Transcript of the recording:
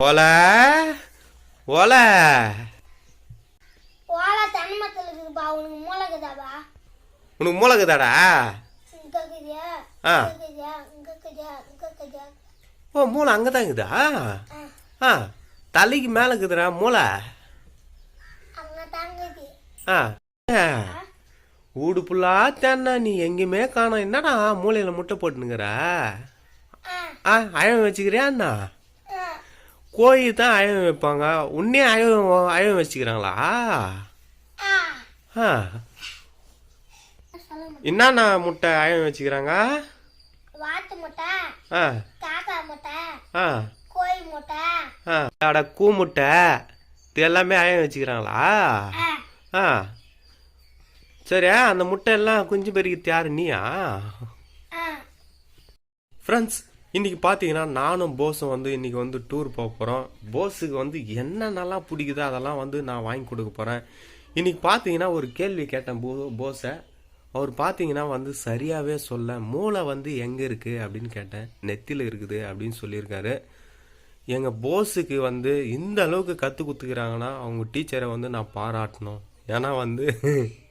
ஓல ஓல. ஓலா தன்மத்தில் இருக்குதுப்பா. உனக்கு மூளைக்குதாப்பா உனக்கு இருக்குதியா? ஆ. ஓ மூளை அங்கே தான் இருக்குதா? ஆ. தலைக்கு மேலே இருக்குதுடா மூளை. ஆ. ஊடு புல்லா தேன்னா நீ எங்கேயுமே காணோம். என்னடா மூளையில முட்டை போட்டுனுங்கிற? ஆ. அழகு வச்சுக்கிறியா அண்ணா கோழி தான் அழகு வைப்பாங்க. உன்னே அழகு அழகு வச்சுக்கிறாங்களா? ஆ. என்னண்ணா முட்டை அழகு வச்சுக்கிறாங்க? வாத்து முட்டை ஆ. காக்கா முட்டை ஆ. கோழி முட்டை. ஆ. அட கூ முட்டை. இது எல்லாமே அழகு வச்சுக்கிறாங்களா? ஆ. சரி அந்த முட்டை எல்லாம் குஞ்சு பெருக்கிட்டு யாரு? நீயா? ஃப்ரெண்ட்ஸ் இன்றைக்கி பார்த்தீங்கன்னா நானும் போஸும் வந்து இன்றைக்கி வந்து டூர் போக போகிறோம் போஸுக்கு வந்து என்னென்னலாம் பிடிக்குதோ அதெல்லாம் வந்து நான் வாங்கி கொடுக்க போகிறேன் இன்றைக்கி பார்த்தீங்கன்னா ஒரு கேள்வி கேட்டேன் போ போஸை. அவர் பார்த்தீங்கன்னா வந்து சரியாகவே சொல்ல மூளை வந்து எங்கே இருக்குது அப்படின்னு கேட்டேன். நெத்தியில் இருக்குது அப்படின்னு சொல்லியிருக்காரு. எங்கள் போஸுக்கு வந்து இந்த அளவுக்கு கற்றுக் கொடுத்துக்கிறாங்கன்னா அவங்க டீச்சரை வந்து நான் பாராட்டணும். ஏன்னா வந்து